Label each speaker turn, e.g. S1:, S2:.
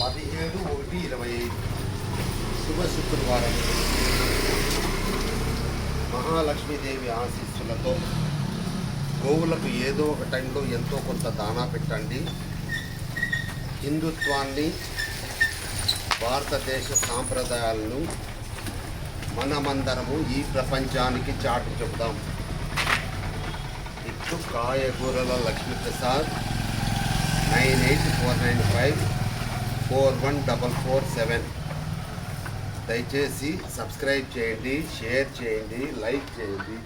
S1: పదిహేడు ఒకటి ఇరవై ఐదు. శుభ శుక్రవారం. మహాలక్ష్మీదేవి ఆశీస్సులతో గోవులకు ఏదో ఒక టైంలో ఎంతో కొంత దానా పెట్టండి. హిందుత్వాన్ని భారతదేశ సాంప్రదాయాలను మనమందరము ఈ ప్రపంచానికి చాటు చెబుదాం. ఇప్పుడు కాయగూరల Lakshmiprasad nine eight four nine five. Four one double four seven. దయచేసి సబ్స్క్రైబ్ చేయండి షేర్ చేయండి లైక్ చేయండి.